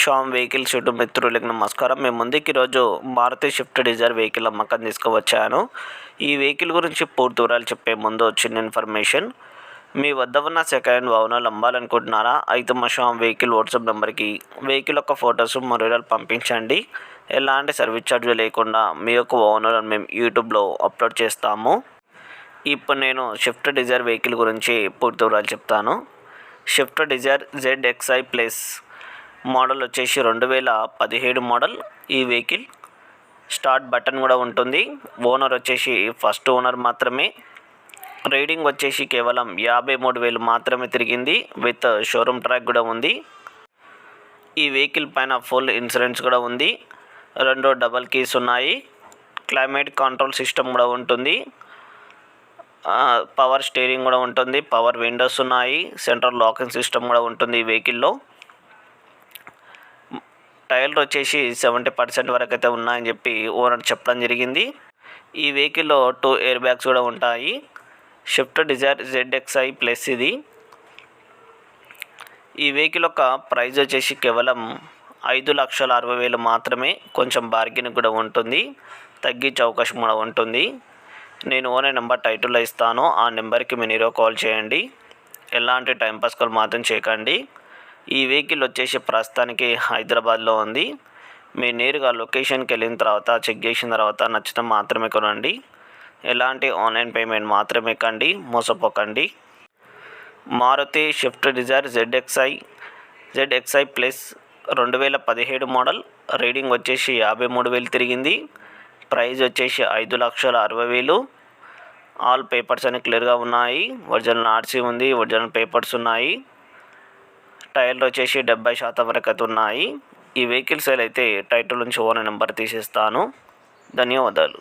Sam vehicle shoot మిత్రులకు నమస్కారం. మేము ముందుకి ఈరోజు మారుతి షిఫ్ట్ డిజైర్ వెహికల్ అమ్మకం తీసుకువచ్చాను. ఈ వెహికల్ గురించి పూర్తి వివరాలు చెప్పే ముందు చిన్న ఇన్ఫర్మేషన్. మీ వద్ద ఉన్న సెకండ్ హ్యాండ్ వాహనాలు అమ్మాలనుకుంటున్నారా? అయితే మా షామ్ వెహికల్ వాట్సాప్ నెంబర్కి వెహికల్ యొక్క ఫొటోస్ మరియు పంపించండి. ఎలాంటి సర్వీస్ ఛార్జ్ లేకుండా మీ యొక్క ఓనర్లను మేము యూట్యూబ్లో అప్లోడ్ చేస్తాము. ఇప్పుడు నేను షిఫ్ట్ డిజైర్ వెహికల్ గురించి పూర్తి వివరాలు చెప్తాను. Swift Dzire Z Xi plus model వచ్చేసి రెండు వేల పదిహేడు మోడల్ ఈ వెహికల్. స్టార్ట్ బటన్ కూడా ఉంటుంది. ఓనర్ వచ్చేసి ఫస్ట్ ఓనర్ మాత్రమే. రైడింగ్ వచ్చేసి కేవలం యాభై మూడు వేలు మాత్రమే తిరిగింది. విత్ షోరూమ్ ట్రాక్ కూడా ఉంది. ఈ వెహికల్ పైన ఫుల్ ఇన్సూరెన్స్ కూడా ఉంది. రెండు డబల్ కీస్ ఉన్నాయి. క్లైమేట్ కంట్రోల్ సిస్టమ్ కూడా ఉంటుంది. పవర్ స్టీరింగ్ కూడా ఉంటుంది. పవర్ విండోస్ ఉన్నాయి. సెంట్రల్ లాకింగ్ సిస్టమ్ కూడా ఉంటుంది ఈ వెహికల్లో. టైర్లు వచ్చేసి సెవెంటీ పర్సెంట్ వరకు అయితే ఉన్నాయని చెప్పి ఓనర్ చెప్పడం జరిగింది. ఈ వెహికల్లో టూ ఎయిర్ బ్యాగ్స్ కూడా ఉంటాయి. షిఫ్ట్ డిజైర్ జెడ్ఎక్స్ఐ ప్లస్ ఇది. ఈ వెహికల్ యొక్క ప్రైస్ వచ్చేసి కేవలం ఐదు లక్షల అరవై వేలు మాత్రమే. కొంచెం బార్గెన్ కూడా ఉంటుంది. తగ్గించే అవకాశం కూడా ఉంటుంది. నేను ఓనే నెంబర్ టైటిల్లో ఇస్తాను. ఆ నెంబర్కి మీరు కాల్ చేయండి. ఎలాంటి టైంపాస్ కాల్ మాత్రం చేయకండి. ఈ వెహికల్ వచ్చేసి ప్రస్తుతానికి హైదరాబాద్లో ఉంది. మీరు నేరుగా లొకేషన్కి వెళ్ళిన తర్వాత చెక్ చేసిన తర్వాత నచ్చితే మాత్రమే కొనండి. ఎలాంటి ఆన్లైన్ పేమెంట్ మాత్రమే కండి మోసపోకండి. Maruti Swift Dzire ZXI ZXI plus రెండు వేల పదిహేడు మోడల్. రీడింగ్ వచ్చేసి యాభై మూడు వేలు తిరిగింది. ప్రైజ్ వచ్చేసి ఐదు లక్షల అరవై వేలు. ఆల్ పేపర్స్ అన్ని క్లియర్గా ఉన్నాయి. ఒరిజినల్ ఆర్సీ ఉంది ఒరిజినల్ పేపర్స్ ఉన్నాయి. టైర్లు వచ్చేసి డెబ్బై శాతం వరకు అయితే ఉన్నాయి. ఈ వెహికల్ సేల్ అయితే టైటిల్ నుంచి ఓనర్ నెంబర్ తీసేస్తాను. ధన్యవాదాలు.